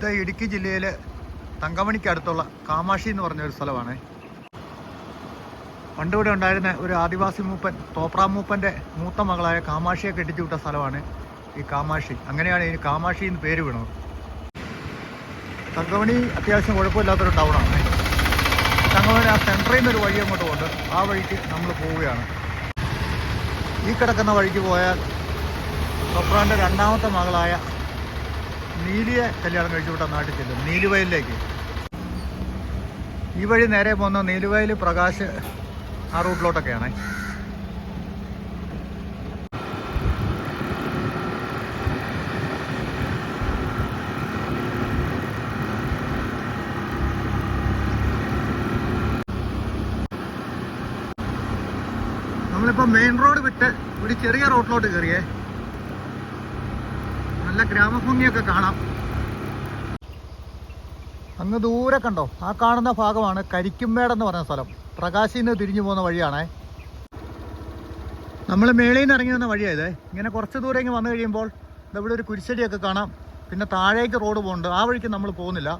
ഇത് ഇടുക്കി ജില്ലയിലെ തങ്കമണിക്ക് അടുത്തുള്ള കാമാക്ഷി എന്ന് പറഞ്ഞ ഒരു സ്ഥലമാണ്. പണ്ട് ഇവിടെ ഉണ്ടായിരുന്ന ഒരു ആദിവാസി മൂപ്പൻ തോപ്രാ മൂപ്പന്റെ മൂത്ത മകളായ കാമാഷിയെ കെട്ടിച്ചു വിട്ട സ്ഥലമാണ് ഈ കാമാഷി അങ്ങനെയാണ് ഇതിന് കാമാക്ഷി എന്ന് പേര് വീണത്. തങ്കമണി അത്യാവശ്യം കുഴപ്പമില്ലാത്തൊരു ടൗണാണ് തങ്കമണി ആ സെന്ററിൽ നിന്ന് ഒരു വഴി അങ്ങോട്ട് കൊണ്ട് ആ വഴിക്ക് നമ്മൾ പോവുകയാണ്. ഈ കിടക്കുന്ന വഴിക്ക് പോയാൽ തൊപ്രാന്റെ രണ്ടാമത്തെ മകളായ നീലിയെ കല്യാണം കഴിച്ചു വിട്ട നാട്ടിൽ ചെല്ലും. നീലുവയലിലേക്ക്. ഈ വഴി നേരെ പോകുന്ന നീലുവയൽ പ്രകാശ് ആ റൂട്ടിലോട്ടൊക്കെയാണ്. നമ്മളിപ്പോൾ മെയിൻ റോഡ് വിട്ട് ഒരു ചെറിയ റോഡിലോട്ട് കയറിയേ നല്ല ഗ്രാമഭംഗിയൊക്കെ കാണാം. അങ്ങ് ദൂരെ കണ്ടോ? ആ കാണുന്ന ഭാഗമാണ് കരിക്കുംമേട് എന്ന് പറഞ്ഞ സ്ഥലം. പ്രകാശിൽ നിന്ന് തിരിഞ്ഞു പോകുന്ന വഴിയാണേ. നമ്മൾ മേളിൽ നിന്ന് ഇറങ്ങി വന്ന വഴിയായത് ഇങ്ങനെ കുറച്ച് ദൂരം ഇങ്ങനെ വന്നു കഴിയുമ്പോൾ ഇവിടെ ഒരു കുരിശടിയൊക്കെ കാണാം. പിന്നെ താഴേക്ക് റോഡ് പോകുന്നുണ്ട് ആ വഴിക്ക് നമ്മൾ പോകുന്നില്ല.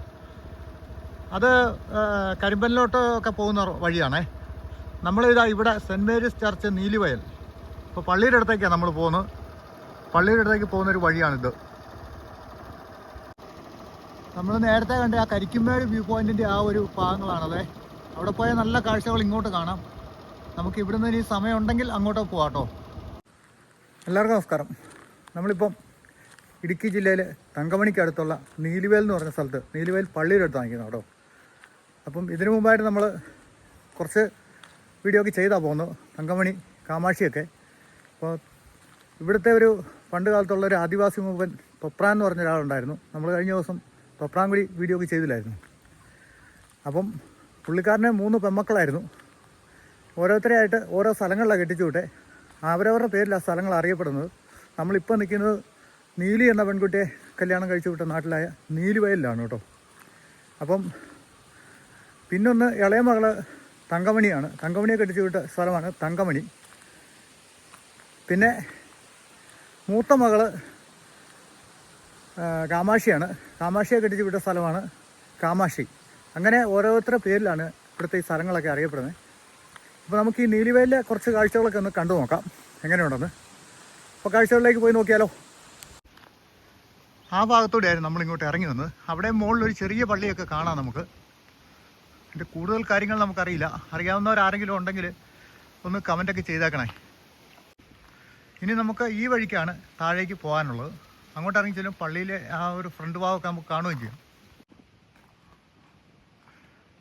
അത് കരിമ്പലിലോട്ട് ഒക്കെ പോകുന്ന വഴിയാണേ. ഇതാ ഇവിടെ സെന്റ് മേരീസ് ചർച്ച് നീലിവയൽ. ഇപ്പോൾ പള്ളിയുടെ അടുത്തേക്കാണ് നമ്മൾ പോകുന്നത്. പള്ളിയുടെ അടുത്തേക്ക് പോകുന്നൊരു വഴിയാണിത്. നമ്മൾ നേരത്തെ കണ്ട ആ കരിക്കുമേട് വ്യൂ പോയിന്റിന്റെ ആ ഒരു ഭാഗങ്ങളാണത്. അവിടെ പോയാൽ നല്ല കാഴ്ചകൾ ഇങ്ങോട്ട് കാണാം. നമുക്ക് ഇവിടുന്ന് ഇനി സമയം ഉണ്ടെങ്കിൽ അങ്ങോട്ട് പോവാട്ടോ എല്ലാവർക്കും നമസ്കാരം. നമ്മളിപ്പം ഇടുക്കി ജില്ലയിലെ തങ്കമണിക്ക് അടുത്തുള്ള നീലിവേൽ എന്ന് പറഞ്ഞ സ്ഥലത്ത് നീലിവേൽ പള്ളിയുടെ അടുത്താണ് നിൽക്കുന്നത് കേട്ടോ. അപ്പം ഇതിനു മുമ്പായിട്ട് നമ്മൾ കുറച്ച് വീഡിയോ ഒക്കെ ചെയ്താൽ പോകുന്നത് തങ്കമണി കാമാക്ഷിയൊക്കെ. അപ്പോൾ ഇവിടുത്തെ ഒരു പണ്ട് കാലത്തുള്ള ഒരു ആദിവാസി മൂപ്പൻ തൊപ്രാൻ എന്ന് പറഞ്ഞ ഒരാളുണ്ടായിരുന്നു. നമ്മൾ കഴിഞ്ഞ ദിവസം തൊപ്രാൻകുടി വീഡിയോ ഒക്കെ ചെയ്തില്ലായിരുന്നു. അപ്പം പുള്ളിക്കാരന് മൂന്ന് പെമ്മക്കളായിരുന്നു. ഓരോരുത്തരെയായിട്ട് ഓരോ സ്ഥലങ്ങളിലാണ് കെട്ടിച്ചു വിട്ടെ. അവരവരുടെ പേരിൽ ആ സ്ഥലങ്ങൾ അറിയപ്പെടുന്നത്. നമ്മളിപ്പോൾ നിൽക്കുന്നത് നീലി എന്ന പെൺകുട്ടിയെ കല്യാണം കഴിച്ചു വിട്ട നാട്ടിലായ നീലിവയലിലാണ് കേട്ടോ. അപ്പം പിന്നൊന്ന് ഇളയ മകൾ തങ്കമണിയാണ്. തങ്കമണിയെ കെട്ടിച്ചു വിട്ട സ്ഥലമാണ് തങ്കമണി. പിന്നെ മൂത്ത മകൾ കാമാക്ഷിയാണ്. കാമാക്ഷിയെ കെട്ടിച്ച് വിട്ട സ്ഥലമാണ് കാമാക്ഷി. അങ്ങനെ ഓരോരുത്തരുടെ പേരിലാണ് ഇവിടുത്തെ ഈ സ്ഥലങ്ങളൊക്കെ അറിയപ്പെടുന്നത്. അപ്പോൾ നമുക്ക് ഈ നീലിവേലിലെ കുറച്ച് കാഴ്ചകളൊക്കെ ഒന്ന് കണ്ടു നോക്കാം. എങ്ങനെയുണ്ടെന്ന്. അപ്പോൾ കാഴ്ചകളിലേക്ക് പോയി നോക്കിയാലോ. ആ ഭാഗത്തൂടെയായിരുന്നു നമ്മൾ ഇങ്ങോട്ട് ഇറങ്ങി വന്നത്. അവിടെ മുകളിൽ ഒരു ചെറിയ പള്ളിയൊക്കെ കാണാം നമുക്ക്. അതിന്റെ കൂടുതൽ കാര്യങ്ങൾ നമുക്കറിയില്ല. അറിയാവുന്നവരാരെങ്കിലും ഉണ്ടെങ്കിൽ ഒന്ന് കമന്റൊക്കെ ചെയ്തേക്കണേ. ഇനി നമുക്ക് ഈ വഴിക്കാണ് താഴേക്ക് പോകാനുള്ളത്. അങ്ങോട്ട് ഇറങ്ങി ചെല്ലും പള്ളിയിലെ ആ ഒരു ഫ്രണ്ട് ഭാഗമൊക്കെ നമുക്ക് കാണുകയും ചെയ്യും.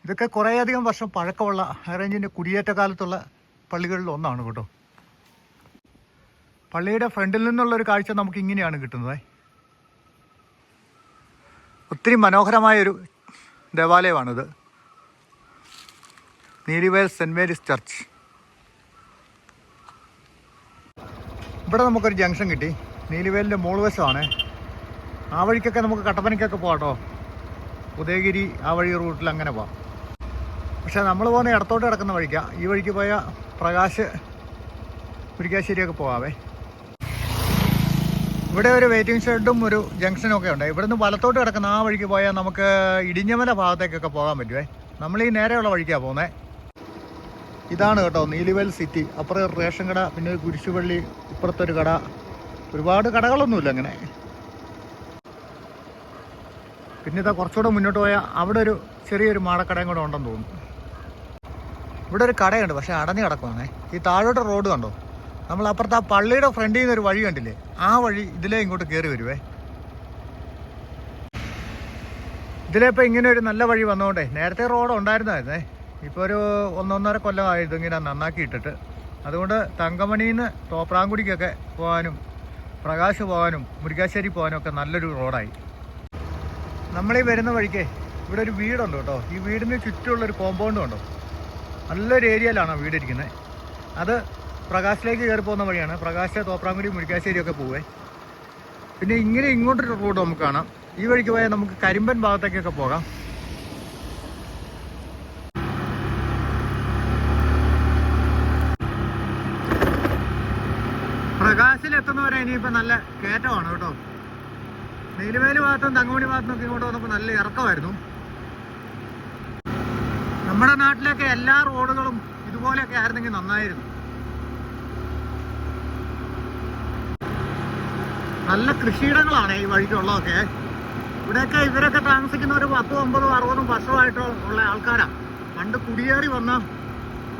ഇതൊക്കെ കുറേയധികം വർഷം പഴക്കമുള്ള ഹൈറേഞ്ചിന്റെ കുടിയേറ്റ കാലത്തുള്ള പള്ളികളിൽ ഒന്നാണ് കേട്ടോ. പള്ളിയുടെ ഫ്രണ്ടിൽ നിന്നുള്ളൊരു കാഴ്ച നമുക്ക് ഇങ്ങനെയാണ് കിട്ടുന്നത്. ഒത്തിരി മനോഹരമായൊരു ദേവാലയമാണിത്. Neelivel saint Mary's church. ഇവിടെ നമുക്കൊരു ജംഗ്ഷൻ കിട്ടി. നീലിവേലിന്റെ മോൾവശമാണ് ആ വഴിക്കൊക്കെ നമുക്ക് കട്ടപ്പനയ്ക്കൊക്കെ കേട്ടോ. ഉദയഗിരി ആ വഴി റൂട്ടിൽ അങ്ങനെ പോവാം. പക്ഷേ നമ്മൾ പോകുന്ന ഇടത്തോട്ട് കിടക്കുന്ന വഴിക്കാണ് ഈ വഴിക്ക് പോയ പ്രകാശ് മുരിക്കാശ്ശേരിയൊക്കെ പോകാവേ ഇവിടെ ഒരു വെയിറ്റിംഗ് ഷെഡും ഒരു ജംഗ്ഷനും ഒക്കെ ഉണ്ട്. ഇവിടുന്ന് വലത്തോട്ട് കിടക്കുന്ന ആ വഴിക്ക് പോയാൽ നമുക്ക് ഇടിഞ്ഞമല ഭാഗത്തേക്കൊക്കെ പോകാൻ പറ്റുമേ നമ്മൾ ഈ നേരെയുള്ള വഴിക്കാണ് പോകുന്നത് ഇതാണ് കേട്ടോ നീലിവേൽ സിറ്റി അപ്പുറം റേഷൻ കട പിന്നെ ഒരു കുരിശുപള്ളി ഇപ്പുറത്തൊരു കട. ഒരുപാട് കടകളൊന്നുമില്ല അങ്ങനെ. പിന്നെ ഇതാ കുറച്ചുകൂടെ മുന്നോട്ട് പോയാൽ അവിടെ ഒരു ചെറിയൊരു മാടക്കടയും കൂടെ ഉണ്ടെന്ന് തോന്നുന്നു. ഇവിടെ ഒരു കടയുണ്ട് പക്ഷെ അടഞ്ഞു കിടക്കുവാണേ. ഈ താഴോട്ട് റോഡ് കണ്ടോ? നമ്മൾ അപ്പുറത്ത് ആ പള്ളിയുടെ ഫ്രണ്ടിൽ നിന്ന് ഒരു വഴി കണ്ടില്ലേ? ആ വഴി ഇതിലേ ഇങ്ങോട്ട് കയറി വരുവേ. ഇതിലേ ഇപ്പം ഇങ്ങനെ ഒരു നല്ല വഴി വന്നോണ്ടെ നേരത്തെ റോഡ് ഉണ്ടായിരുന്നായിരുന്നേ. ഇപ്പോൾ ഒരു ഒന്നൊന്നര കൊല്ലമായി ഇതിങ്ങനെ നന്നാക്കി ഇട്ടിട്ട് അതുകൊണ്ട് തങ്കമണിയിൽ നിന്ന് തോപ്രാങ്കുടിക്കൊക്കെ പോകാനും പ്രകാശ് പോകാനും മുരിക്കാശ്ശേരി പോകാനും ഒക്കെ നല്ലൊരു റോഡായി. നമ്മളീ വരുന്ന വഴിക്ക് ഇവിടെ ഒരു വീടുണ്ട് കേട്ടോ. ഈ വീടിന് ചുറ്റുമുള്ളൊരു കോമ്പൗണ്ടും ഉണ്ടോ? നല്ലൊരു ഏരിയയിലാണ് വീട് ഇരിക്കുന്നത് അത് പ്രകാശിലേക്ക് കയറി പോകുന്ന വഴിയാണ്. പ്രകാശ് തോപ്രാങ്കുടി മുരിക്കാശ്ശേരി ഒക്കെ പോവേ. പിന്നെ ഇങ്ങനെ ഇങ്ങോട്ടൊരു റോഡ് നമുക്ക് കാണാം. ഈ വഴിക്ക് പോയാൽ നമുക്ക് കരിമ്പൻ ഭാഗത്തേക്കൊക്കെ പോകാം. പ്രകാശിൽ എത്തുന്നവരെ ഇനിയിപ്പോൾ നല്ല കയറ്റമാണ് കേട്ടോ. നീലുവേലി ഭാഗത്തും തങ്കമണി ഭാഗത്തും ഒക്കെ ഇങ്ങോട്ട് വന്നപ്പോൾ നല്ല ഇറക്കമായിരുന്നു. നമ്മുടെ നാട്ടിലൊക്കെ എല്ലാ റോഡുകളും ഇതുപോലെയൊക്കെ ആയിരുന്നെങ്കിൽ നന്നായിരുന്നു. നല്ല കൃഷിയിടങ്ങളാണ് ഈ വഴിക്കുള്ളതൊക്കെ. ഇവിടെയൊക്കെ ഇവരൊക്കെ താമസിക്കുന്ന ഒരു പത്തും ഒമ്പതും അറുപതും വർഷമായിട്ടോ ഉള്ള ആൾക്കാരാണ് പണ്ട് കുടിയേറി വന്ന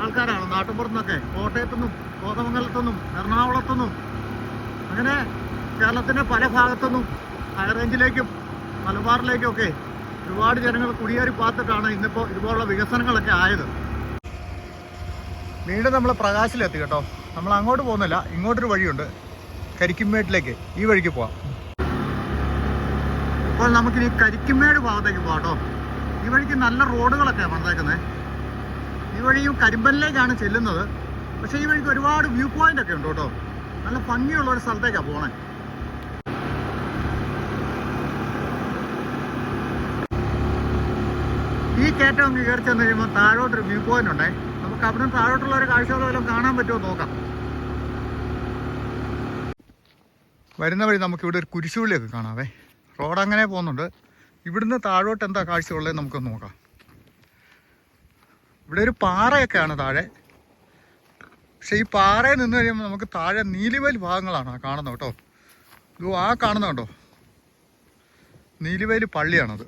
ആൾക്കാരാണ് നാട്ടുപുറത്തുനിന്നൊക്കെ കോട്ടയത്തുനിന്നും കോതമംഗലത്തുനിന്നും എറണാകുളത്തുനിന്നും. അങ്ങനെ കേരളത്തിന്റെ പല ഭാഗത്തുനിന്നും ഹൈറേഞ്ചിലേക്കും മലബാറിലേക്കും ഒക്കെ ഒരുപാട് ജനങ്ങൾ കുടിയേറി പാത്തിട്ടാണ് ഇന്നിപ്പോൾ ഇതുപോലുള്ള വികസനങ്ങളൊക്കെ ആയത്. വീണ്ടും നമ്മൾ പ്രകാശിലെത്തി കേട്ടോ. നമ്മൾ അങ്ങോട്ട് പോകുന്നില്ല ഇങ്ങോട്ടൊരു വഴിയുണ്ട്. കരിക്കുമേട്ടിലേക്ക് ഈ വഴിക്ക് പോവാം. ഇപ്പോൾ നമുക്കിനി കരിക്കുമേട് ഭാഗത്തേക്ക് പോകാം കേട്ടോ. ഈ വഴിക്ക് നല്ല റോഡുകളൊക്കെയാണ് വന്നേക്കുന്നത് ഈ വഴിയും കരിമ്പലിലേക്കാണ് ചെല്ലുന്നത്. പക്ഷേ ഈ വഴിക്ക് ഒരുപാട് വ്യൂ പോയിന്റ് ഒക്കെ ഉണ്ട് കേട്ടോ. നല്ല ഭംഗിയുള്ള ഒരു സ്ഥലത്തേക്കാണ് പോണേ. ഈ കയറ്റം അങ്ങ് കയറി ചെന്ന് കഴിയുമ്പോൾ താഴോട്ടൊരു വ്യൂ പോയിന്റ് ഉണ്ടേ. നമുക്ക് അവിടെ നിന്ന് താഴോട്ടുള്ള ഒരു കാഴ്ചകളെല്ലാം കാണാൻ പറ്റുമോ നോക്കാം. വരുന്ന വഴി നമുക്ക് ഇവിടെ ഒരു കുരിശുപള്ളിയൊക്കെ കാണാവേ. റോഡ് അങ്ങനെ പോകുന്നുണ്ട്. ഇവിടുന്ന് താഴോട്ട് എന്താ കാഴ്ചയുള്ളത് നമുക്ക് നോക്കാം. ഇവിടെ ഒരു പാറയൊക്കെയാണ് താഴെ. പക്ഷെ ഈ പാറയിൽ നിന്ന് കഴിയുമ്പോൾ നമുക്ക് താഴെ നീലിവേൽ ഭാഗങ്ങളാണ് കാണുന്നത് കേട്ടോ. ഇത് ആ കാണുന്ന കേട്ടോ നീലിവേൽ പള്ളിയാണത്.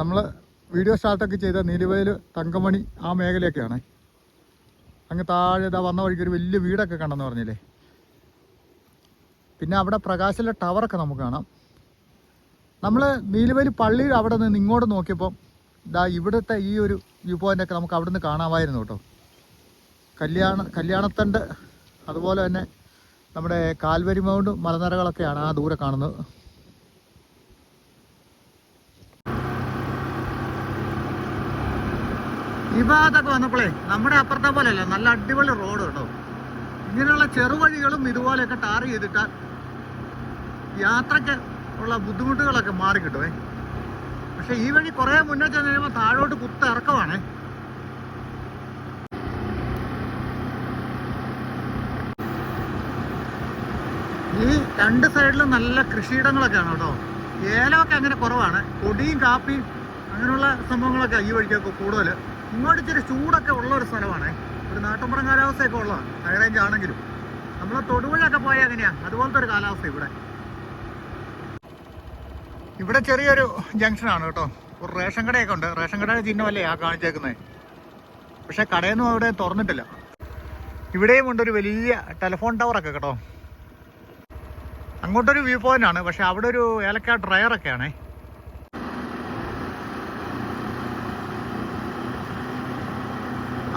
നമ്മൾ വീഡിയോ സ്റ്റാർട്ടൊക്കെ ചെയ്ത നീലിവേൽ തങ്കമണി ആ മേഖലയൊക്കെയാണ്. അങ്ങ് താഴെ ഇതാ വന്ന വഴിക്ക് ഒരു വലിയ വീടൊക്കെ കണ്ടെന്ന് പറഞ്ഞില്ലേ? പിന്നെ അവിടെ പ്രകാശിലെ ടവറൊക്കെ നമുക്ക് കാണാം. നമ്മൾ നീലുവേലി പള്ളിയിൽ അവിടെ നിന്ന് ഇങ്ങോട്ട് നോക്കിയപ്പോൾ ഇതാ ഇവിടുത്തെ ഈ ഒരു വ്യൂ പോയിന്റൊക്കെ നമുക്ക് അവിടെ നിന്ന് കാണാമായിരുന്നു കേട്ടോ. കല്യാണ കല്യാണത്തണ്ട് അതുപോലെ തന്നെ നമ്മുടെ കാൽവരി മൗണ്ട് മലനിരകളൊക്കെയാണ് ആ ദൂരെ കാണുന്നത്. ഈ ഭാഗത്തൊക്കെ വന്നപ്പോഴേ നമ്മുടെ അപ്പുറത്തെ പോലെയല്ല നല്ല അടിപൊളി റോഡ് കേട്ടോ. ഇങ്ങനെയുള്ള ചെറുവഴികളും ഇതുപോലെയൊക്കെ ടാർ ചെയ്തിട്ടാൽ യാത്രയ്ക്ക് ഉള്ള ബുദ്ധിമുട്ടുകളൊക്കെ മാറി കിട്ടുമേ പക്ഷെ ഈ വഴി കുറേ മുന്നേ ചെന്ന് കഴിയുമ്പോൾ താഴോട്ട് കുത്ത ഇറക്കമാണ് ഈ രണ്ട് സൈഡിലും നല്ല കൃഷിയിടങ്ങളൊക്കെയാണ് കേട്ടോ. ഏലമൊക്കെ അങ്ങനെ കുറവാണ്. കൊടിയും കാപ്പിയും അങ്ങനെയുള്ള സംഭവങ്ങളൊക്കെ ഈ വഴിക്കൊക്കെ കൂടുതൽ ഇങ്ങോട്ട് ഇച്ചിരി ചൂടൊക്കെ ഉള്ള ഒരു സ്ഥലമാണ്. ഒരു നാട്ടുമ്പുറം കാലാവസ്ഥയൊക്കെ ഉള്ളതാണ്. ഹൈ റേഞ്ച് ആണെങ്കിലും. നമ്മൾ തൊടുപുഴയൊക്കെ പോയാൽ എങ്ങനെയാണ് അതുപോലത്തെ ഒരു കാലാവസ്ഥ ഇവിടെ. ഇവിടെ ചെറിയൊരു ജംഗ്ഷനാണ് കേട്ടോ. ഒരു റേഷൻ കടയൊക്കെ ഉണ്ട്. റേഷൻ കടയുടെ ചിഹ്നമല്ലേ ആ കാണിച്ചേക്കുന്നത് പക്ഷെ കടയൊന്നും അവിടെ തുറന്നിട്ടില്ല. ഇവിടെയും ഉണ്ട് ഒരു വലിയ ടെലിഫോൺ ടവറൊക്കെ കേട്ടോ. അങ്ങോട്ടൊരു വ്യൂ പോയിന്റ് ആണ്. പക്ഷെ അവിടെ ഒരു ഏലക്ക ഡ്രയറൊക്കെ ആണേ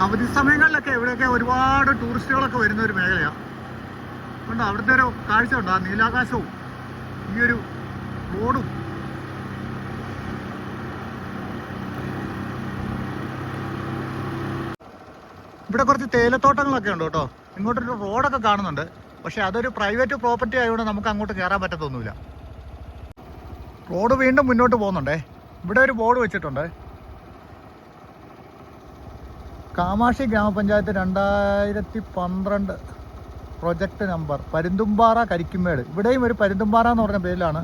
അവധി സമയങ്ങളിലൊക്കെ ഇവിടെയൊക്കെ ഒരുപാട് ടൂറിസ്റ്റുകളൊക്കെ വരുന്ന ഒരു മേഖലയാണ് അതുകൊണ്ട് അവിടുത്തെ ഒരു കാഴ്ച ഉണ്ട് ആ നീലാകാശവും ഈ ഒരു റോഡും ഇവിടെ കുറച്ച് തേയിലത്തോട്ടങ്ങളൊക്കെ ഉണ്ട് കേട്ടോ. ഇങ്ങോട്ടൊരു റോഡൊക്കെ കാണുന്നുണ്ട്. പക്ഷെ അതൊരു പ്രൈവറ്റ് പ്രോപ്പർട്ടി ആയതുകൊണ്ട് നമുക്ക് അങ്ങോട്ട് കയറാൻ പറ്റത്തൊന്നുമില്ല. റോഡ് വീണ്ടും മുന്നോട്ട് പോകുന്നുണ്ടേ. ഇവിടെ ഒരു ബോർഡ് വെച്ചിട്ടുണ്ട്. കാമാക്ഷി ഗ്രാമപഞ്ചായത്ത് രണ്ടായിരത്തി പന്ത്രണ്ട് പ്രൊജക്ട് നമ്പർ പരുന്തുംപാറ കരിക്കുമേട്. ഇവിടെയും ഒരു പരുന്തുംപാറ എന്ന് പറഞ്ഞ പേരിലാണ്.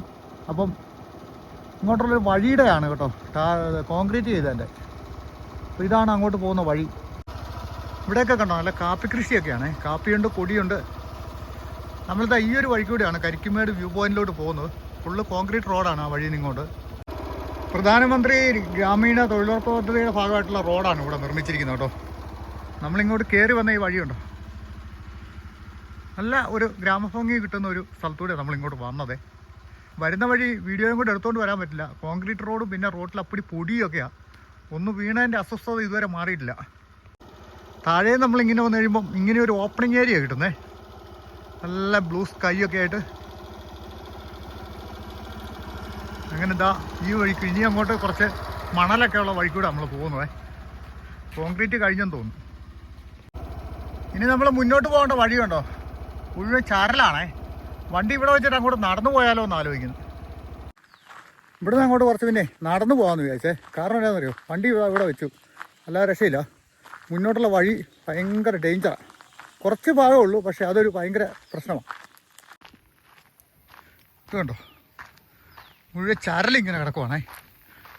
അപ്പം ഇങ്ങോട്ടുള്ളൊരു വഴിയുടെയാണ് കേട്ടോ. കോൺക്രീറ്റ് ചെയ്തതിന്റെ. അപ്പോൾ ഇതാണ് അങ്ങോട്ട് പോകുന്ന വഴി. ഇവിടെയൊക്കെ കണ്ടോ നല്ല കാപ്പി കൃഷിയൊക്കെയാണ്. കാപ്പിയുണ്ട് കൊടിയുണ്ട്. നമ്മളിതാ ഈ ഒരു വഴി കൂടിയാണ് കരിക്കുമേട് വ്യൂ പോയിന്റിലോട്ട് പോകുന്നത്. ഫുള്ള് കോൺക്രീറ്റ് റോഡാണ് ആ വഴിയിൽ നിങ്ങോട്ട്. പ്രധാനമന്ത്രി ഗ്രാമീണ തൊഴിലുറപ്പ് പദ്ധതിയുടെ ഭാഗമായിട്ടുള്ള റോഡാണ് ഇവിടെ നിർമ്മിച്ചിരിക്കുന്നത് കേട്ടോ. നമ്മളിങ്ങോട്ട് കയറി വന്ന ഈ വഴിയുണ്ടോ. നല്ല ഒരു ഗ്രാമഭംഗി കിട്ടുന്ന ഒരു സ്ഥലത്തൂടെ നമ്മളിങ്ങോട്ട് വന്നത്. വരുന്ന വഴി വീഡിയോയും കൂടെ എടുത്തുകൊണ്ട് വരാൻ പറ്റില്ല. കോൺക്രീറ്റ് റോഡും പിന്നെ റോഡിൽ അപ്പടി പൊടിയൊക്കെയാണ് ഒന്ന് വീണതിന്റെ അസ്വസ്ഥത ഇതുവരെ മാറിയിട്ടില്ല. താഴെ നമ്മൾ ഇങ്ങനെ വന്നു കഴിയുമ്പം ഇങ്ങനെ ഒരു ഓപ്പണിംഗ് ഏരിയ കിട്ടുന്നേ. നല്ല ബ്ലൂ സ്കൈ ഒക്കെ ആയിട്ട്. അങ്ങനെ എന്താ ഈ വഴിക്ക് ഇനി അങ്ങോട്ട് കുറച്ച് മണലൊക്കെ ഉള്ള വഴിക്കൂടെ നമ്മൾ പോകുന്നതേ. കോൺക്രീറ്റ് കഴിഞ്ഞെന്ന് തോന്നുന്നു. ഇനി നമ്മൾ മുന്നോട്ട് പോകേണ്ട വഴിയുണ്ടോ മുഴുവൻ ചരലാണേ. വണ്ടി ഇവിടെ വെച്ചിട്ട് അങ്ങോട്ട് നടന്നു പോയാലോ എന്ന് ആലോചിക്കുന്നു. ഇവിടുന്ന് അങ്ങോട്ട് കുറച്ച് പിന്നെ നടന്നു പോകാമെന്ന് വിചാരിച്ചേ. കാരണം എന്താണെന്നറിയോ? വണ്ടി ഇവിടെ ഇവിടെ വെച്ചു. അല്ലാതെ രക്ഷയില്ല. മുന്നോട്ടുള്ള വഴി ഭയങ്കര ഡേഞ്ചറാണ് കുറച്ച് ഭാഗമേ ഉള്ളൂ പക്ഷെ അതൊരു ഭയങ്കര പ്രശ്നമാണ് ഇത് കണ്ടോ? മുഴുവൻ ചരലിങ്ങനെ കിടക്കുവാണേ.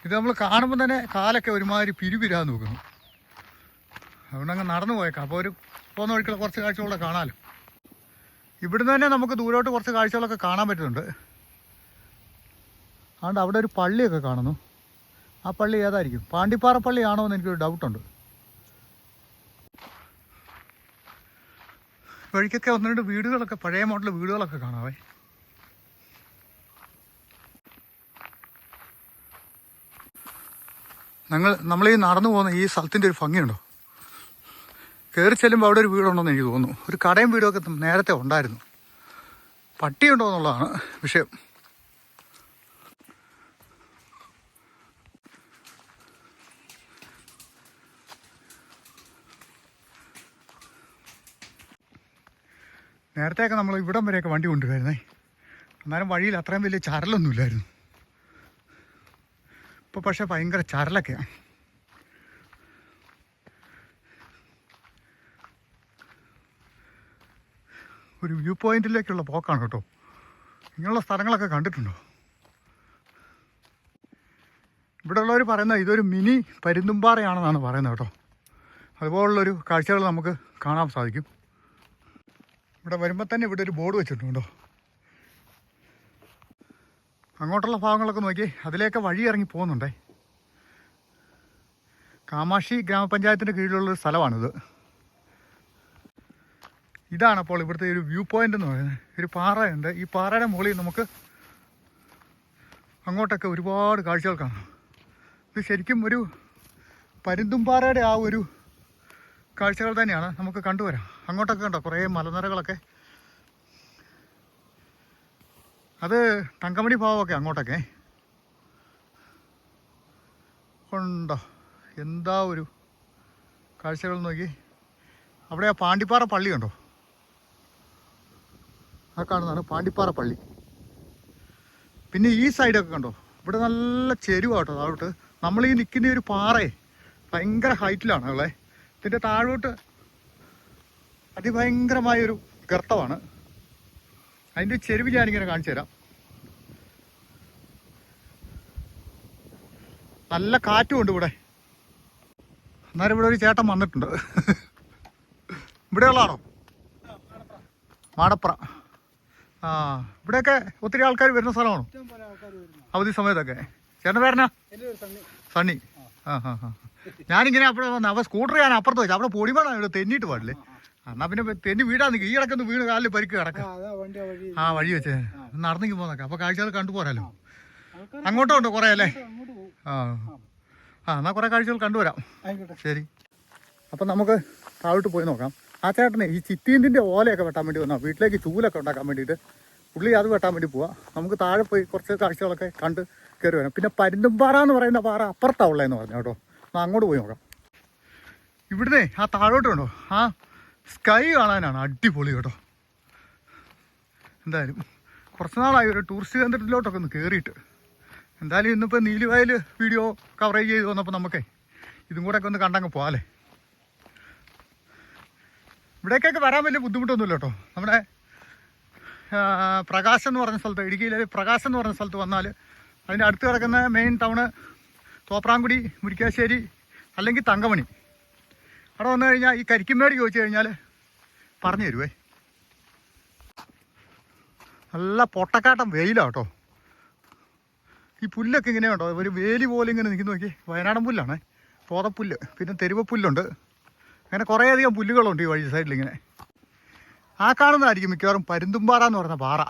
ഇത് നമ്മൾ കാണുമ്പോൾ തന്നെ കാലൊക്കെ ഒരുമാതിരി പിരിപിരാൻ നോക്കുന്നു. അതുകൊണ്ട് അങ്ങ് നടന്നു പോയേക്കാം. അപ്പോൾ ഒരു പോകുന്ന വഴിക്കുള്ള കുറച്ച് കാഴ്ചകളൊക്കെ കാണാമല്ലോ ഇവിടുന്ന് തന്നെ നമുക്ക് ദൂരോട്ട് കുറച്ച് കാഴ്ചകളൊക്കെ കാണാൻ പറ്റുന്നുണ്ട്. അതുകൊണ്ട് അവിടെ ഒരു പള്ളിയൊക്കെ കാണുന്നു. ആ പള്ളി ഏതായിരിക്കും? പാണ്ടിപ്പാറ പള്ളിയാണോ എന്ന് എനിക്കൊരു ഡൗട്ടുണ്ട് വഴിക്കൊക്കെ ഒന്ന് രണ്ട് വീടുകളൊക്കെ പഴയ മോഡൽ വീടുകളൊക്കെ കാണാവേ. ഞങ്ങൾ നമ്മൾ ഈ നടന്നു പോകുന്ന ഈ സ്ഥലത്തിന്റെ ഒരു ഭംഗിയുണ്ടോ? കയറി ചെല്ലുമ്പോൾ അവിടെ ഒരു വീടുണ്ടോയെന്ന് എനിക്ക് തോന്നുന്നു. ഒരു കടയും വീടുമൊക്കെ നേരത്തെ ഉണ്ടായിരുന്നു. പട്ടിയുണ്ടോ എന്നുള്ളതാണ്. വിഷയം നേരത്തെയൊക്കെ നമ്മൾ ഇവിടം വരെയൊക്കെ വണ്ടി കൊണ്ടുവരുന്നേ. അന്നേരം വഴിയിൽ അത്രയും വലിയ ചരലൊന്നുമില്ലായിരുന്നു. ഇപ്പോൾ പക്ഷേ ഭയങ്കര ചരലൊക്കെയാണ് ഒരു വ്യൂ പോയിന്റിലേക്കുള്ള പോക്കാണ് കേട്ടോ. ഇങ്ങനെയുള്ള സ്ഥലങ്ങളൊക്കെ കണ്ടിട്ടുണ്ടോ? ഇവിടെ ഉള്ളവർ പറയുന്നത് ഇതൊരു മിനി പരുന്തുംപാറയാണെന്നാണ് പറയുന്നത് കേട്ടോ. അതുപോലുള്ളൊരു കാഴ്ചകൾ നമുക്ക് കാണാൻ സാധിക്കും. ഇവിടെ വരുമ്പോൾ തന്നെ ഇവിടെ ഒരു ബോർഡ് വെച്ചിട്ടുണ്ടോ അങ്ങോട്ടുള്ള ഭാഗങ്ങളൊക്കെ നോക്കി. അതിലേക്ക് വഴി ഇറങ്ങി പോകുന്നുണ്ടേ. കാമാക്ഷി ഗ്രാമപഞ്ചായത്തിന്റെ കീഴിലുള്ളൊരു സ്ഥലമാണിത്. ഇതാണ് അപ്പോൾ ഇവിടുത്തെ ഒരു വ്യൂ പോയിന്റ് എന്ന് പറയുന്നത്. ഒരു പാറയുണ്ട്. ഈ പാറയുടെ മുകളിൽ നമുക്ക് അങ്ങോട്ടൊക്കെ ഒരുപാട് കാഴ്ചകൾ കാണാം. ഇത് ശരിക്കും ഒരു പരുന്തുംപാറയുടെ ആ ഒരു കാഴ്ചകൾ തന്നെയാണ്. നമുക്ക് കണ്ടുവരാം. അങ്ങോട്ടൊക്കെ കണ്ടോ? കുറേ മലനിരകളൊക്കെ. അത് തങ്കമണി ഭാവമൊക്കെ അങ്ങോട്ടൊക്കെ. ഉണ്ടോ? എന്താ ഒരു കാഴ്ചകൾ നോക്കി. അവിടെ ആ പാണ്ടിപ്പാറ പള്ളി ഉണ്ടോ ആ കാണുന്നതാണ് പാണ്ടിപ്പാറ പള്ളി. പിന്നെ ഈ സൈഡൊക്കെ കണ്ടോ? ഇവിടെ നല്ല ചെരുവാട്ടോ അതോട്ട് നമ്മൾ ഈ നിൽക്കുന്ന ഒരു പാറയെ ഭയങ്കര ഹൈറ്റിലാണ് ഉള്ളത് ഇതിന്റെ താഴോട്ട് അതിഭയങ്കരമായൊരു ഗർത്തമാണ്. അതിന്റെ ചെരുവ് ഞാനിങ്ങനെ കാണിച്ചു തരാം. നല്ല കാറ്റുമുണ്ട് ഇവിടെ. അന്നേരം ഇവിടെ ഒരു ചേട്ടൻ വന്നിട്ടുണ്ട്. ഇവിടെയുള്ളതാണോ മാടപ്ര. ആ ഇവിടെയൊക്കെ ഒത്തിരി ആൾക്കാർ വരുന്ന സ്ഥലമാണോ? അവധി സമയത്തൊക്കെ. ചേട്ടൻ പേരനാ സണ്ണി. ആ ഹാ ഹാ. ഞാനിങ്ങനെ അവിടെ വന്ന് അവ സ്കൂട്ടർ ഞാൻ അപ്പുറത്ത് വെച്ചു. അവിടെ പൊടി വേണം ഇവിടെ തെന്നിട്ട് പാടില്ലേ. എന്നാ പിന്നെ തെന്നി വീടാ നിൽക്കുക ഈ ഇടക്കൊന്ന് വീണ് കാലിൽ പരിക്ക് കിടക്കാം. ആ വഴി. വെച്ച്. നടന്നെങ്കിൽ പോന്നൊക്കെ അപ്പൊ കാഴ്ചകൾ കണ്ടു പോരാലോ. അങ്ങോട്ടും ഉണ്ട് കുറേ അല്ലേ? ആ. ആ എന്നാ കുറേ കാഴ്ചകൾ കണ്ടുവരാം ശരി. അപ്പം നമുക്ക് താഴോട്ട് പോയി നോക്കാം. ആ ചേട്ടനെ ഈ ചിത്തീന്തിന്റെ ഓലയൊക്കെ വെട്ടാൻ വേണ്ടി വന്നാ? വീട്ടിലേക്ക് ചൂലൊക്കെ ഉണ്ടാക്കാൻ വേണ്ടിയിട്ട്. പുള്ളി അത് വെട്ടാൻ വേണ്ടി പോവാം. നമുക്ക് താഴെ പോയി കുറച്ച് കാഴ്ചകളൊക്കെ കണ്ട് കയറി വരാം. പിന്നെ പരുന്തുംപാറ എന്ന് പറയുന്ന പാറ അപ്പുറത്താ ഉള്ളതെന്ന് പറഞ്ഞു കേട്ടോ. അങ്ങോട്ട് പോയി നോക്കാം. ഇവിടുന്ന് ആ താഴോട്ട് കണ്ടോ? ആ സ്കൈ കാണാനാണ്. അടിപൊളി കേട്ടോ. എന്തായാലും കുറച്ച് നാളായി ഒരു ടൂറിസ്റ്റ് കേന്ദ്രത്തിലോട്ടൊക്കെ ഒന്ന് കയറിയിട്ട് എന്തായാലും ഇന്നിപ്പോൾ നീലിവയൽ വീഡിയോ കവറേജ് ചെയ്ത് വന്നപ്പോൾ നമുക്കേ ഇതും കൂടെ ഒക്കെ ഒന്ന് കണ്ടങ്ങ് പോകാല്ലേ ഇവിടേക്കൊക്കെ വരാൻ വലിയ ബുദ്ധിമുട്ടൊന്നുമില്ല കേട്ടോ. നമ്മുടെ പ്രകാശം എന്ന് പറഞ്ഞ സ്ഥലത്ത് ഇടുക്കിയിലെ പ്രകാശം എന്ന് പറഞ്ഞ സ്ഥലത്ത് വന്നാൽ അതിന്റെ അടുത്ത് കിടക്കുന്ന മെയിൻ ടൗണ് തോപ്രാംകുടി മുരിക്കാശ്ശേരി അല്ലെങ്കിൽ തങ്കമണി. അവിടെ വന്നു കഴിഞ്ഞാൽ ഈ കരിക്കുമേട് ചോദിച്ചു കഴിഞ്ഞാൽ പറഞ്ഞു തരുവേ. നല്ല പൊട്ടക്കാട്ടം വെയിലാണ് കേട്ടോ ഈ പുല്ലൊക്കെ ഇങ്ങനെ ഉണ്ടോ ഒരു വേലി പോലെ ഇങ്ങനെ നിൽക്കുന്ന നോക്കി വയനാടൻ പുല്ലാണ്. തോതപ്പുല്ല്. പിന്നെ തെരുവപ്പുല്ലുണ്ട്. അങ്ങനെ കുറേയധികം പുല്ലുകളുണ്ട് ഈ വഴി സൈഡിൽ ഇങ്ങനെ. ആ കാണുന്നതായിരിക്കും മിക്കവാറും പരുന്തുംപാറ എന്ന് പറയുന്ന പാറ.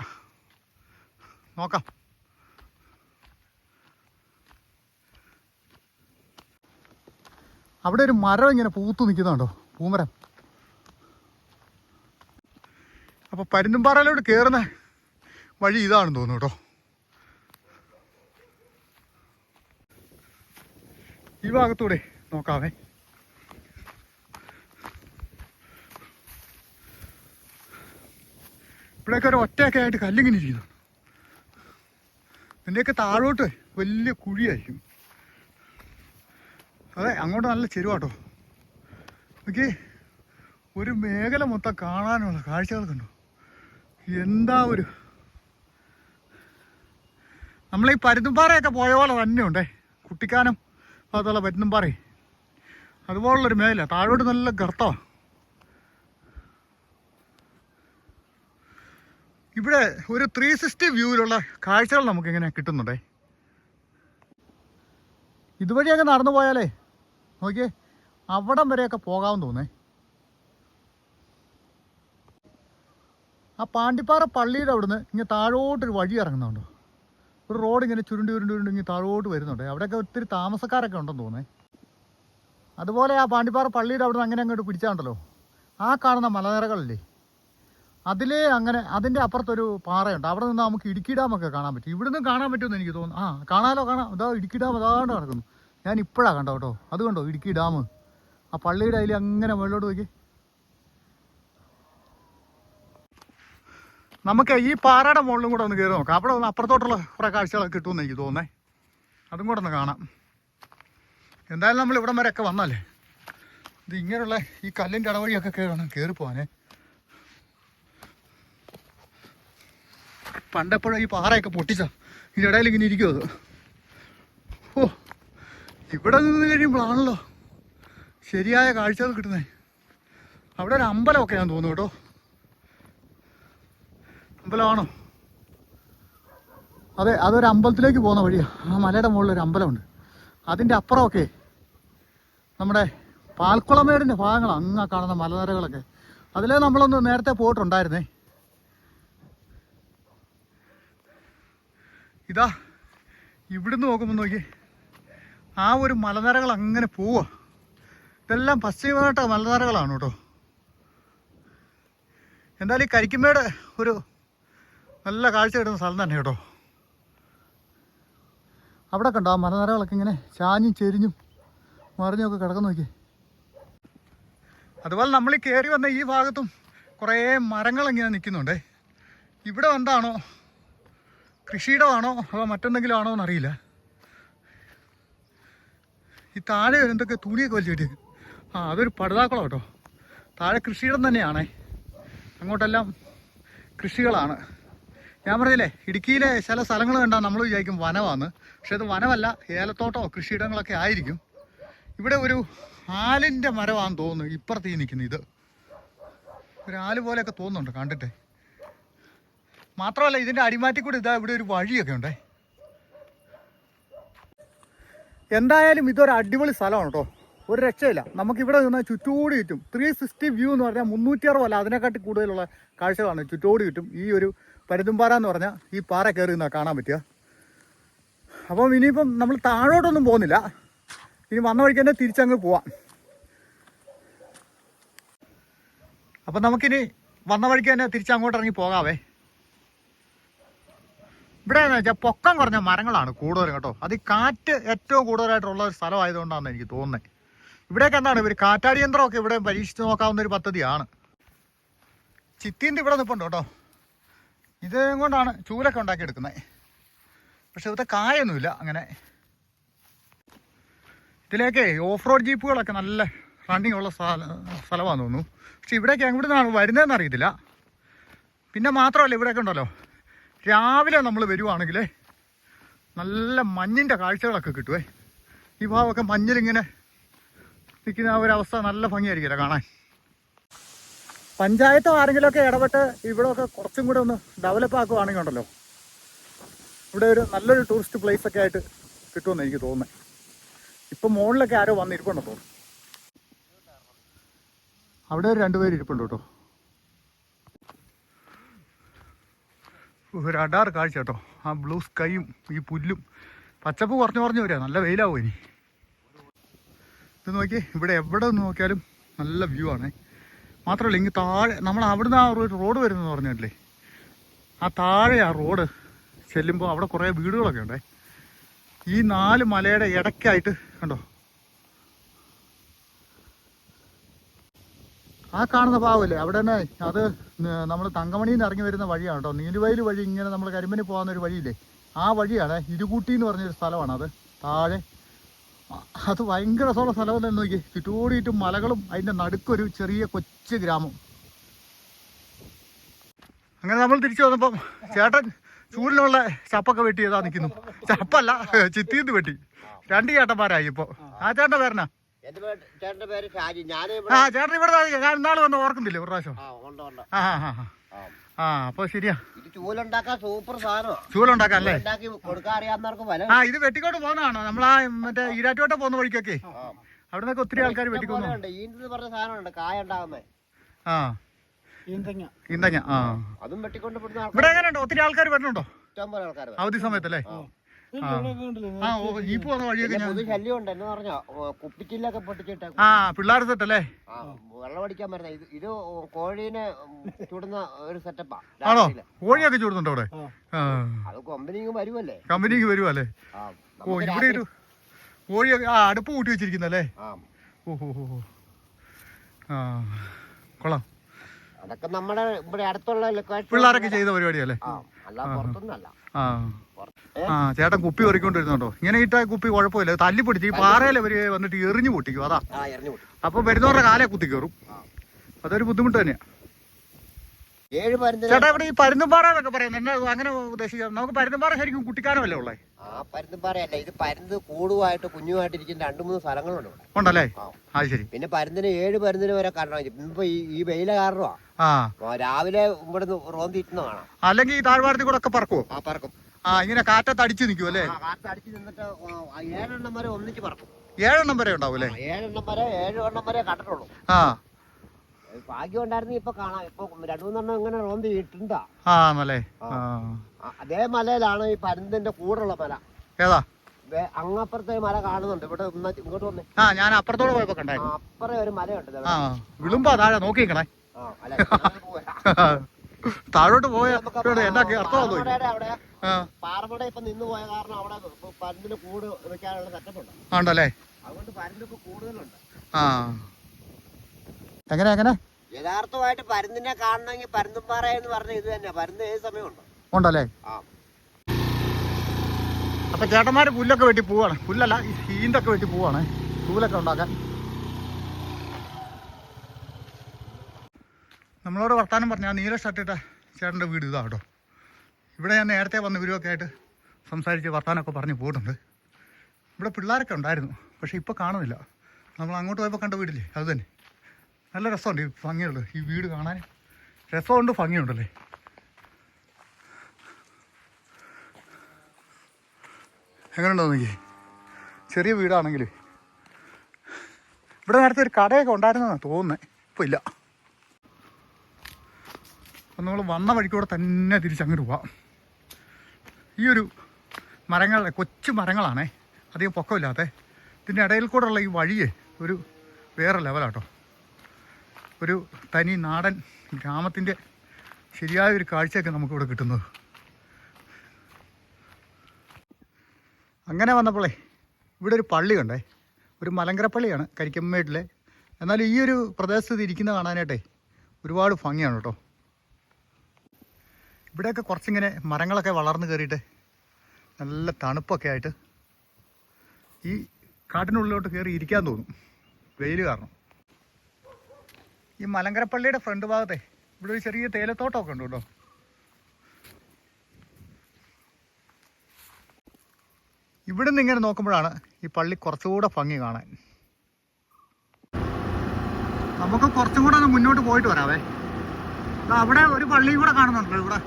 നോക്കാം. അവിടെ ഒരു മരം ഇങ്ങനെ പൂത്തു നിൽക്കുന്നുണ്ടോ പൂമരം. അപ്പോൾ പരുന്തുംപാറയിലോട്ട് കയറുന്ന വഴി ഇതാണെന്ന് തോന്നുന്നു കേട്ടോ. ഈ ഭാഗത്തൂടെ നോക്കാവേ. ഇവിടെയൊക്കെ ഒരു ഒറ്റയൊക്കെ ആയിട്ട് കല്ലിങ്ങനെ ഇരിക്കുന്നു. ഇതിന്റെയൊക്കെ താഴോട്ട് വലിയ കുഴിയായിരിക്കും. അതെ അങ്ങോട്ട് നല്ല ചെരുവാട്ടോ. ഓക്കെ ഒരു മേഖല മൊത്തം കാണാനുള്ള കാഴ്ചകൾ കണ്ടു എന്താ ഒരു നമ്മളീ ഈ പരുന്തുംപാറയൊക്കെ പോയ പോലെ തന്നെയുണ്ടേ. കുട്ടിക്കാനം ഭാഗത്തുള്ള പരുന്തുംപാറ. അതുപോലുള്ളൊരു മേഖല. താഴോട്ട് നല്ല ഗർത്തമാണ് ഇവിടെ ഒരു ത്രീ സിക്സ്റ്റി വ്യൂവിലുള്ള കാഴ്ചകൾ നമുക്കിങ്ങനെ കിട്ടുന്നുണ്ടേ. ഇതുവഴിയൊക്കെ നടന്നു പോയാലേ നോക്കിയേ. അവിടം വരെയൊക്കെ പോകാമെന്ന് തോന്നേ ആ പാണ്ടിപ്പാറ പള്ളിയുടെ അവിടുന്ന് ഇങ്ങനെ താഴോട്ടൊരു വഴി ഇറങ്ങുന്നുണ്ടോ. ഒരു റോഡ് ഇങ്ങനെ ചുരുണ്ടി ഉരുണ്ടി ഉരുണ്ടി ഇങ്ങനെ താഴോട്ട് വരുന്നുണ്ട്. അവിടെയൊക്കെ ഒത്തിരി താമസക്കാരൊക്കെ ഉണ്ടെന്ന് തോന്നേ അതുപോലെ ആ പാണ്ടിപ്പാറ പള്ളിയുടെ അവിടുന്ന് അങ്ങനെ അങ്ങോട്ട് പിടിച്ചാണ്ടല്ലോ. ആ കാണുന്ന മലനിരകളില്ലേ? അതിലേ അങ്ങനെ അതിന്റെ അപ്പുറത്തൊരു പാറയുണ്ട്. അവിടെ നിന്ന് നമുക്ക് ഇടുക്കി ഡാമൊക്കെ കാണാൻ പറ്റും. ഇവിടുന്ന് കാണാൻ പറ്റുമെന്ന് എനിക്ക് തോന്നുന്നു. ആ കാണാലോ കാണാം. ഇതാ ഇടുക്കി ഡാം അതാണ്ട് നടക്കുന്നു. ഞാൻ ഇപ്പോഴാണ് കണ്ടോ കേട്ടോ. അത് കണ്ടോ? ഇടുക്കി ഡാം. ആ പള്ളിയുടെ അതിൽ അങ്ങനെ മുകളിലോട്ട് നോക്കി. നമുക്ക് ഈ പാറയുടെ മുകളിലും കൂടെ ഒന്ന് കയറി നോക്കാം. അവിടെ ഒന്ന് അപ്പുറത്തോട്ടുള്ള കുറേ കാഴ്ചകളൊക്കെ കിട്ടുമെന്ന് എനിക്ക് തോന്നേ അതും കൂടെ ഒന്ന് കാണാം. എന്തായാലും നമ്മൾ ഇവിടം വരെയൊക്കെ വന്നല്ലേ? ഇത് ഇങ്ങനെയുള്ള ഈ കല്ലിന്റെ ഇടവഴിയൊക്കെ കയറണം കയറി പോകാനേ പണ്ടെപ്പോഴും ഈ പാറയൊക്കെ പൊട്ടിച്ചാ ഇതിന്റെ ഇടയിൽ ഇങ്ങനെ ഇരിക്കുമോ അത്. ഓ. ഇവിടെ നിന്ന് കഴിയുമ്പോഴാണല്ലോ ശരിയായ കാഴ്ചകൾ കിട്ടുന്നത് അവിടെ ഒരു അമ്പലമൊക്കെ ഞാൻ തോന്നുന്നു കേട്ടോ. അമ്പലമാണോ? അതെ അതൊരു അമ്പലത്തിലേക്ക് പോകുന്ന വഴിയാണ് ആ മലയുടെ മുകളിൽ ഒരു അമ്പലമുണ്ട്. അതിന്റെ അപ്പുറമൊക്കെ നമ്മുടെ പാൽക്കുളമേടിന്റെ ഭാഗങ്ങളാണ് അങ്ങ് കാണുന്ന മലനിരകളൊക്കെ. അതിലേ നമ്മളൊന്ന് നേരത്തെ പോയിട്ടുണ്ടായിരുന്നേ. ഇതാ ഇവിടുന്ന് നോക്കുമ്പോൾ നോക്കി ആ ഒരു മലനിരകൾ അങ്ങനെ പോവുക ഇതെല്ലാം പശ്ചിമഘട്ട മലനിരകളാണ് കേട്ടോ. എന്തായാലും ഈ കരിക്കുമേട് ഒരു നല്ല കാഴ്ച കിട്ടുന്ന സ്ഥലം തന്നെ കേട്ടോ. അവിടെ കണ്ടോ ആ മലനിരകളൊക്കെ ഇങ്ങനെ ചാഞ്ഞും ചെരിഞ്ഞും മറിഞ്ഞൊക്കെ കിടക്കുന്ന നോക്കി അതുപോലെ നമ്മൾ ഈ കയറി വന്ന ഈ ഭാഗത്തും കുറേ മരങ്ങൾ ഇങ്ങനെ നിൽക്കുന്നുണ്ടേ. ഇവിടെ എന്താണോ കൃഷിയിടമാണോ അതോ മറ്റെന്തെങ്കിലും ആണോ എന്നറിയില്ല. ഈ താഴെ എന്തൊക്കെ തുണിയൊക്കെ വലിച്ചു കിട്ടിയത് ആ അതൊരു പടുതാക്കുളം കേട്ടോ താഴെ കൃഷിയിടം തന്നെയാണ്. അങ്ങോട്ടെല്ലാം കൃഷികളാണ്. ഞാൻ പറഞ്ഞില്ലേ ഇടുക്കിയിലെ ചില സ്ഥലങ്ങൾ കണ്ടാൽ നമ്മൾ വിചാരിക്കും വനമാണ് പക്ഷെ അത് വനമല്ല ഏലത്തോട്ടമോ കൃഷിയിടങ്ങളൊക്കെ ആയിരിക്കും. ഇവിടെ ഒരു ആലിന്റെ മരമാണെന്ന് തോന്നുന്നു ഇപ്പുറത്ത് ഈ ഇത്. ഒരു ആൽ പോലെയൊക്കെ തോന്നുന്നുണ്ട് കണ്ടിട്ടേ. മാത്രമല്ല ഇതിന്റെ അടിമാറ്റിക്കൂടെ ഇതാ ഇവിടെ ഒരു വഴിയൊക്കെ ഉണ്ടേ. എന്തായാലും ഇതൊരു അടിപൊളി സ്ഥലമാണ് കേട്ടോ ഒരു രക്ഷയില്ല. നമുക്കിവിടെ നിന്ന് ചുറ്റോടി ചുറ്റും ത്രീ സിക്സ്റ്റി വ്യൂ എന്ന് പറഞ്ഞാൽ മുന്നൂറ്റി അറുപല്ല അതിനെക്കാട്ടി കൂടുതലുള്ള കാഴ്ചകളാണ്. ചുറ്റോടി ചുറ്റും ഈ ഒരു പരുതുംപാറ എന്ന് പറഞ്ഞാൽ ഈ പാറ കയറി നിന്നാൽ കാണാൻ പറ്റുക. അപ്പം ഇനിയിപ്പം നമ്മൾ താഴോട്ടൊന്നും പോകുന്നില്ല. ഇനി വന്ന വഴിക്ക് തന്നെ തിരിച്ചങ്ങ് പോവാം. അപ്പം നമുക്കിനി വന്ന വഴിക്ക് തന്നെ തിരിച്ചങ്ങോട്ട് ഇറങ്ങി പോകാവേ. ഇവിടെ എന്ന് വെച്ചാൽ പൊക്കം കുറഞ്ഞ മരങ്ങളാണ് കൂടുതലും കേട്ടോ. അത് ഈ കാറ്റ് ഏറ്റവും കൂടുതലായിട്ടുള്ള ഒരു സ്ഥലമായതുകൊണ്ടാണ് എനിക്ക് തോന്നുന്നത് ഇവിടെയൊക്കെ എന്താണ്? ഇവർ കാറ്റാടി യന്ത്രമൊക്കെ ഇവിടെ പരീക്ഷിച്ച് നോക്കാവുന്ന ഒരു പദ്ധതിയാണ്. ചിത്തീന്റെ ഇവിടെ നിൽപ്പുണ്ട് കേട്ടോ. ഇത് കൊണ്ടാണ് ചൂലൊക്കെ ഉണ്ടാക്കിയെടുക്കുന്നത് പക്ഷെ ഇവിടുത്തെ കായൊന്നുമില്ല അങ്ങനെ. ഇതിലേക്ക് ഓഫ് റോഡ് ജീപ്പുകളൊക്കെ നല്ല റണ്ണിങ് ഉള്ള സ്ഥല- സ്ഥലമാണെന്ന് തോന്നുന്നു. പക്ഷെ ഇവിടേക്ക് എവിടെ നിന്നാണ് വരുന്നതെന്ന് അറിയത്തില്ല. പിന്നെ മാത്രമല്ല ഇവിടെയൊക്കെ ഉണ്ടല്ലോ. രാവിലെ നമ്മൾ വരുവാണെങ്കിൽ നല്ല മഞ്ഞിന്റെ കാഴ്ചകളൊക്കെ കിട്ടുവേ. ഈ ഭാവമൊക്കെ മഞ്ഞിലിങ്ങനെ നിൽക്കുന്ന ആ ഒരവസ്ഥ നല്ല ഭംഗിയായിരിക്കില്ല കാണാൻ. പഞ്ചായത്തോ ആരെങ്കിലുമൊക്കെ ഇടപെട്ട് ഇവിടെയൊക്കെ കുറച്ചും കൂടെ ഒന്ന് ഡെവലപ്പ് ആക്കുവാണെങ്കിൽ ഉണ്ടല്ലോ. ഇവിടെ ഒരു നല്ലൊരു ടൂറിസ്റ്റ് പ്ലേസ് ഒക്കെ ആയിട്ട് കിട്ടുമെന്ന് എനിക്ക് തോന്നുന്നത് ഇപ്പം മുകളിലൊക്കെ ആരോ വന്നിരിപ്പുണ്ടോ അവിടെ ഒരു രണ്ടുപേര് ഇരിപ്പുണ്ട് കേട്ടോ. ഒരു അടാർ കാഴ്ച കേട്ടോ. ആ ബ്ലൂ സ്കൈയും ഈ പുല്ലും. പച്ചപ്പ് കുറഞ്ഞു കുറഞ്ഞു വരിക. നല്ല വെയിലാവും ഇനി. ഇത് നോക്കി ഇവിടെ എവിടെ നോക്കിയാലും നല്ല വ്യൂ ആണ്. മാത്രമല്ല ഇങ്ങ് താഴെ നമ്മൾ അവിടുന്ന് ആ ഒരു റോഡ് വരുന്നെന്ന് പറഞ്ഞിട്ടില്ലേ? ആ താഴെ ആ റോഡ് ചെല്ലുമ്പോൾ അവിടെ കുറേ വീടുകളൊക്കെ ഉണ്ടേ. ഈ നാല് മലയുടെ ഇടയ്ക്കായിട്ട് കണ്ടോ? ആ കാണുന്ന പാവല്ലേ? അവിടെ തന്നെ അത് നമ്മൾ തങ്കമണിയിൽ നിന്ന് ഇറങ്ങി വരുന്ന വഴിയാണ് കേട്ടോ. നീലുവയൽ വഴി ഇങ്ങനെ നമ്മൾ കരിമ്പനി പോകുന്ന ഒരു വഴിയില്ലേ? ആ വഴിയാണ് ഇരുകൂട്ടി എന്ന് പറഞ്ഞൊരു സ്ഥലമാണ് അത്. താഴെ. അത് ഭയങ്കര രസമുള്ള സ്ഥലം തന്നെ നോക്കി ചുറ്റോടിയിട്ടും മലകളും അതിന്റെ നടുക്കൊരു ചെറിയ കൊച്ചു ഗ്രാമം. അങ്ങനെ നമ്മൾ തിരിച്ചു വന്നപ്പം ചേട്ടൻ ചൂരിലുള്ള ചപ്പൊക്കെ വെട്ടി ഏതാ നിൽക്കുന്നു. ചപ്പല്ല ചിത്തിന്ന് വെട്ടി. രണ്ട് ചേട്ടന്മാരായി ഇപ്പോൾ. ആ ചേട്ടന്റെ പേരനാ ചേട്ടന്റെ പേര് ഷാജി? ഞാൻ ആ ചേട്ടൻ ഇവിടെ ഞാൻ ഇന്നാൾ വന്ന് ഓർക്കുന്നില്ലേ ഒരു പ്രാവശ്യം? ആ ഉണ്ട് ഉണ്ട്. ആ ആ ആ, അപ്പൊ ശരിയാ. ഇത് ചൂലുണ്ടാക്കാൻ സൂപ്പർ അല്ലേ? ഉണ്ടാക്കി കൊടുക്കാൻ അറിയാവുന്നവർക്ക് വില ആ ഇത് വെട്ടിക്കോട്ട് പോകുന്നതാണോ? നമ്മളാ മറ്റേ ഈരാറ്റോട്ട് പോകുന്ന വഴിക്കൊക്കെ. ആ. അവിടെ നിന്നൊക്കെ ഒത്തിരി ആൾക്കാർ വെട്ടിക്കൊന്നു. ഉണ്ട് ഈന്തെന്ന് പറഞ്ഞ സാധനമുണ്ട്. കായ ഉണ്ടാകുന്നേ ആ. ആ. അതും വെട്ടിക്കൊണ്ട് ഇവിടെ എങ്ങനെയുണ്ടോ? ഒത്തിരി ആൾക്കാർ ആൾക്കാർ അവധി സമയത്തല്ലേ? ആ. ആ ഓ ജീപ്പ് പോകുന്ന വഴിയൊക്കെ ഞാൻ ശല്യം ഉണ്ട് എന്ന് പറഞ്ഞോ കുപ്പിച്ചില്ലൊക്കെ പൊട്ടിച്ചിട്ട് ആ പിള്ളേർ സെറ്റല്ലേ? ആ, വെള്ളം അടിക്കാൻ വരുന്ന ഇത് ഇത് കോഴീനെ ചുടുന്ന ഒരു സെറ്റപ്പാ ആണോ? കോഴിയൊക്കെ ചൂടുന്നുണ്ടോ അവിടെ? ആ. അത് കമ്പനിക്ക് വരുമല്ലേ കമ്പനിക്ക് വരുമല്ലേ ആ ഓ ഇവിടെ ഒരു കോഴിയൊക്കെ ആ അടുപ്പ് കൂട്ടി വെച്ചിരിക്കുന്നല്ലേ? ആ. ഓ ഹോ ഹോ. ആ കൊള്ളാം. അതൊക്കെ നമ്മുടെ ഇവിടെ അടുത്തുള്ള ലൊക്കേഷൻ പിള്ളേരൊക്കെ ചെയ്ത പരിപാടിയല്ലേ? ആ അല്ല. പുറത്തൊന്നല്ല ആ ചേട്ടൻ കുപ്പി ഒറിക്കൊണ്ടിരുന്നുണ്ടോ ഇങ്ങനെ ഇട്ട കുപ്പി കുഴപ്പമില്ല. തല്ലി പിടിച്ച് ഈ പാറയിൽ അവർ വന്നിട്ട് എറിഞ്ഞു പൊട്ടിക്കും അതാ. അപ്പൊ വരുന്നവരുടെ കാലേ കുത്തി കയറും അതൊരു ബുദ്ധിമുട്ട് തന്നെയാ. ഏഴ് പരുന്തിന് ചേട്ടാ ഇവിടെ ഈ പരുന്തുംപാറ എന്നൊക്കെ പറയുന്നത് എന്നാ അങ്ങനെ ഉദ്ദേശിക്കാം നമുക്ക് പരുന്തുംപാറ ശരിക്കും കുട്ടിക്കാനമല്ലേ ഉള്ളേ? ആ പരുന്തുംപാറയല്ല. പറയല്ല ഇത് പരുന്ത് കൂടുമായിട്ട് കുഞ്ഞുമായിട്ട് ഇരിക്കുന്ന രണ്ട് മൂന്ന് സ്ഥലങ്ങളുണ്ട് ഇവിടെ. ഉണ്ടല്ലേ? ആ. അത് ശരി. പിന്നെ പരുന്തിന് ഏഴ് പരുന്തിന് വരെ കാരണം ഇപ്പൊ ഈ ഈ വെയില കാരണമാ. ആ. രാവിലെ ഇവിടുന്ന് റോന്തിട്ടുന്ന കാണാം. അല്ലെങ്കിൽ ഈ താഴ്വാരത്തിൽ കൂടെ ഒക്കെ പറക്കുവോ? ആ പറക്കും. ആ ഇങ്ങനെ കാറ്റത്ത് അടിച്ചു നിൽക്കും അല്ലേ? ആ, കാറ്റടിച്ച് നിന്നിട്ട് ആ, ഏഴെണ്ണം വരെ ഒന്നിച്ച് പറക്കും. ഏഴെണ്ണം വരെ ഉണ്ടാവും അല്ലേ? ആ, ഏഴെണ്ണം വരെ ഏഴ് എണ്ണം വരെ കണ്ടിട്ടുള്ളൂ. ആ. ഭാഗ്യം ഉണ്ടായിരുന്നു ഇപ്പൊ കാണാം. ഇപ്പൊ രണ്ടു മൂന്നെണ്ണം ഇങ്ങനെ റോന്തി ആ, അതേ മലയിലാണ് ഈ പരുന്തിന്റെ കൂടുള്ള മല. ഏതാ? അങ്ങപ്പുറത്തെ മല കാണുന്നുണ്ട്. ഇവിടെ ഇങ്ങോട്ട് വന്നേ. ആ ഞാൻ അപ്പുറത്തോടെ പോയപ്പോ കണ്ടായിരുന്നു. അപ്പുറേ ഒരു മലയുണ്ട് വിളുമ്പോ താഴെ നോക്കിക്കണേ ആ, അല്ല, താഴോട്ട് പോയ എന്നാ ആ പാറമട ഇപ്പൊ നിന്ന് പോയ കാരണം അവിടെ പരുന്തിന് കൂട് വെക്കാനുള്ള സെറ്റപ്പ് ഉണ്ട്. ഉണ്ടല്ലേ അതുകൊണ്ട് പരുന്തിപ്പോ കൂടുതലുണ്ട്. ആ. എങ്ങനെ എങ്ങനെ? യഥാർത്ഥമായിട്ട് പരുന്തിനെ കാണണമെങ്കിൽ പരുന്തുംപാറ എന്ന് പറഞ്ഞ ഇത് തന്നെ. പരുന്ത് ഏത് സമയമുണ്ടോ? ഉണ്ടല്ലേ? ആ. അപ്പൊ ചേട്ടന്മാര് പുല്ലൊക്കെ വെട്ടി പോവാണ്. പുല്ലല്ല ഈ വെട്ടി പോവാണ്. ചൂലൊക്കെ ഉണ്ടാക്കാൻ. നമ്മളോട് വർത്താനം പറഞ്ഞ നീല ഷർട്ടിട്ട ചേട്ടന്റെ വീട് ഇതാ കേട്ടോ. ഇവിടെ ഞാൻ നേരത്തെ വന്ന ഇവരുമൊക്കെ ആയിട്ട് സംസാരിച്ച് വർത്താനമൊക്കെ പറഞ്ഞ് പോയിട്ടുണ്ട്. ഇവിടെ പിള്ളേരൊക്കെ ഉണ്ടായിരുന്നു പക്ഷേ ഇപ്പോൾ കാണുന്നില്ല. നമ്മൾ അങ്ങോട്ട് പോയപ്പോൾ കണ്ട വീടില്ലേ? അത് തന്നെ. നല്ല രസമുണ്ട് ഈ ഭംഗിയുള്ളത്. ഈ വീട് കാണാൻ രസമുണ്ട് ഭംഗിയുണ്ടല്ലേ? എങ്ങനെയുണ്ടോ നോക്കി ചെറിയ വീടാണെങ്കിൽ ഇവിടെ നേരത്തെ ഒരു കടയൊക്കെ ഉണ്ടായിരുന്നെന്നാണ് തോന്നുന്നത് ഇപ്പോൾ ഇല്ല. അപ്പം നമ്മൾ വന്ന വഴിക്കൂടെ തന്നെ തിരിച്ചങ്ങോട്ട് പോവാം. ഈ ഒരു മരങ്ങൾ കൊച്ചു മരങ്ങളാണേ. അധികം പൊക്കമില്ലാത്ത. ഇതിന്റെ ഇടയിൽ കൂടെ ഉള്ള ഈ വഴിയെ ഒരു വേറെ ലെവലാട്ടോ ഒരു തനി നാടൻ ഗ്രാമത്തിന്റെ ശരിയായ ഒരു കാഴ്ചയൊക്കെ നമുക്കിവിടെ കിട്ടുന്നത്. അങ്ങനെ വന്നപ്പോളേ ഇവിടെ ഒരു പള്ളി കണ്ടേ. ഒരു മലങ്കര പള്ളിയാണ് കരിക്കമ്മേട്ടിലെ. എന്നാൽ ഈ ഒരു പ്രദേശത്ത് ഇരിക്കുന്ന കാണാനായിട്ടേ ഒരുപാട് ഭംഗിയാണ് കേട്ടോ. ഇവിടെയൊക്കെ കുറച്ചിങ്ങനെ മരങ്ങളൊക്കെ വളർന്നു കയറിയിട്ട് നല്ല തണുപ്പൊക്കെ ആയിട്ട് ഈ കാട്ടിനുള്ളിലോട്ട് കയറി ഇരിക്കാൻ തോന്നും. വെയിൽ കാരണം. ഈ മലങ്കരപ്പള്ളിയുടെ ഫ്രണ്ട് ഭാഗത്തെ ഇവിടെ ഒരു ചെറിയ തേയിലത്തോട്ടമൊക്കെ ഉണ്ട് കേട്ടോ. ഇവിടെ നിന്ന് ഇങ്ങനെ നോക്കുമ്പോഴാണ് ഈ പള്ളി കുറച്ചുകൂടെ ഭംഗി കാണാൻ. നമുക്ക് കുറച്ചും കൂടെ ഒന്ന് മുന്നോട്ട് പോയിട്ട് വരാവേ. അവിടെ ഒരു പള്ളിയും കൂടെ കാണുന്നുണ്ട് ഇവിടെ.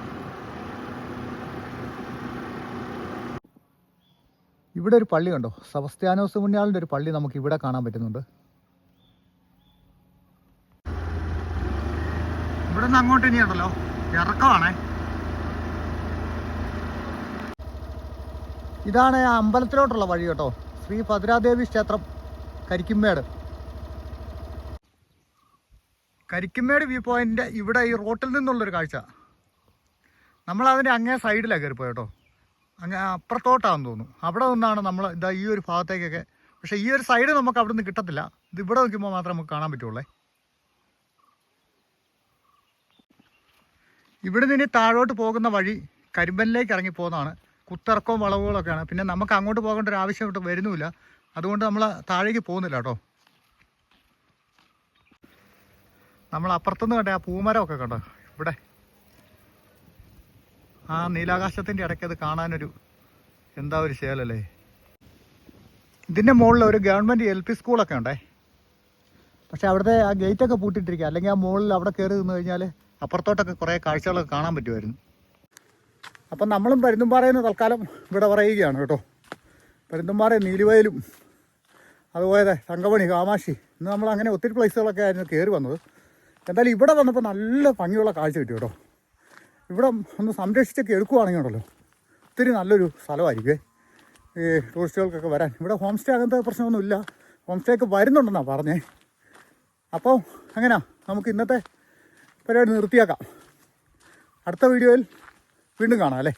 ഇവിടെ ഒരു പള്ളി കണ്ടോ? സബസ്ത്യാനോസ് മുന്നാളിന്റെ ഒരു പള്ളി നമുക്ക് ഇവിടെ കാണാൻ പറ്റുന്നുണ്ട്. ഇവിടെ നിന്ന് അങ്ങോട്ട് ഇനിയുണ്ടല്ലോ ഇറക്കമാണേ. ഇതാണ് ആ അമ്പലത്തിലോട്ടുള്ള വഴി കേട്ടോ. ശ്രീ ഭദ്രാദേവി ക്ഷേത്രം കരിക്കുമേട് കരിക്കുമേട് വ്യൂ പോയിന്റ് ഇവിടെ ഈ റോട്ടിൽ നിന്നുള്ളൊരു കാഴ്ച. നമ്മൾ അതിന്റെ അങ്ങേ സൈഡിലാണ് കയറിപ്പോയി കേട്ടോ. അങ്ങ് അപ്പുറത്തോട്ടാണെന്ന് തോന്നുന്നു. അവിടെ നിന്നാണ് നമ്മൾ ഇതാ ഈ ഒരു ഭാഗത്തേക്കൊക്കെ. പക്ഷേ ഈ ഒരു സൈഡ് നമുക്ക് അവിടെ നിന്ന് കിട്ടത്തില്ല. ഇത് ഇവിടെ നോക്കുമ്പോൾ മാത്രമേ നമുക്ക് കാണാൻ പറ്റുള്ളേ. ഇവിടെ നിന്ന് താഴോട്ട് പോകുന്ന വഴി കരിമ്പനിലേക്ക് ഇറങ്ങി പോകുന്നതാണ്. കുത്തിറക്കവും വളവുകളൊക്കെയാണ്. പിന്നെ നമുക്ക് അങ്ങോട്ട് പോകേണ്ട ഒരു ആവശ്യം വരുന്നുമില്ല. അതുകൊണ്ട് നമ്മൾ താഴേക്ക് പോകുന്നില്ല കേട്ടോ. നമ്മൾ അപ്പുറത്തുനിന്ന് കണ്ടേ ആ പൂമരമൊക്കെ കണ്ടോ? ഇവിടെ. ആ നീലാകാശത്തിന്റെ ഇടയ്ക്ക് അത് കാണാനൊരു എന്താ ഒരു ശേലല്ലേ? ഇതിന്റെ മുകളിൽ ഒരു ഗവൺമെന്റ് എൽ പി സ്കൂളൊക്കെ ഉണ്ടേ. പക്ഷെ അവിടുത്തെ ആ ഗേറ്റൊക്കെ പൂട്ടിയിട്ടിരിക്കുക അല്ലെങ്കിൽ ആ മുകളിൽ അവിടെ കയറി നിന്ന് കഴിഞ്ഞാൽ അപ്പുറത്തോട്ടൊക്കെ കുറേ കാഴ്ചകളൊക്കെ കാണാൻ പറ്റുമായിരുന്നു. അപ്പം നമ്മളും പരുന്തുംപാറയെന്ന് തൽക്കാലം ഇവിടെ പറയുകയാണ് കേട്ടോ. പരുന്തുംപാറ നീലുവയലും അതുപോലെ തങ്കമണി കാമാക്ഷി ഇന്ന് നമ്മൾ അങ്ങനെ ഒത്തിരി പ്ലേസുകളൊക്കെ ആയിരുന്നു കയറി വന്നത്. എന്തായാലും ഇവിടെ വന്നപ്പോൾ നല്ല ഭംഗിയുള്ള കാഴ്ച കിട്ടി കേട്ടോ. ഇവിടെ ഒന്ന് സംരക്ഷിച്ചൊക്കെ എടുക്കുവാണെങ്കിൽ ഉണ്ടല്ലോ. ഒത്തിരി നല്ലൊരു സ്ഥലമായിരിക്കും ഈ ടൂറിസ്റ്റുകൾക്കൊക്കെ വരാൻ. ഇവിടെ ഹോം സ്റ്റേ അങ്ങനത്തെ പ്രശ്നമൊന്നുമില്ല. ഹോം സ്റ്റേ ഒക്കെ വരുന്നുണ്ടെന്നാണ് പറഞ്ഞേ അപ്പോൾ എങ്ങനെയാ നമുക്ക് ഇന്നത്തെ പരിപാടി നിർത്തിയാക്കാം. അടുത്ത വീഡിയോയിൽ വീണ്ടും കാണാം അല്ലേ?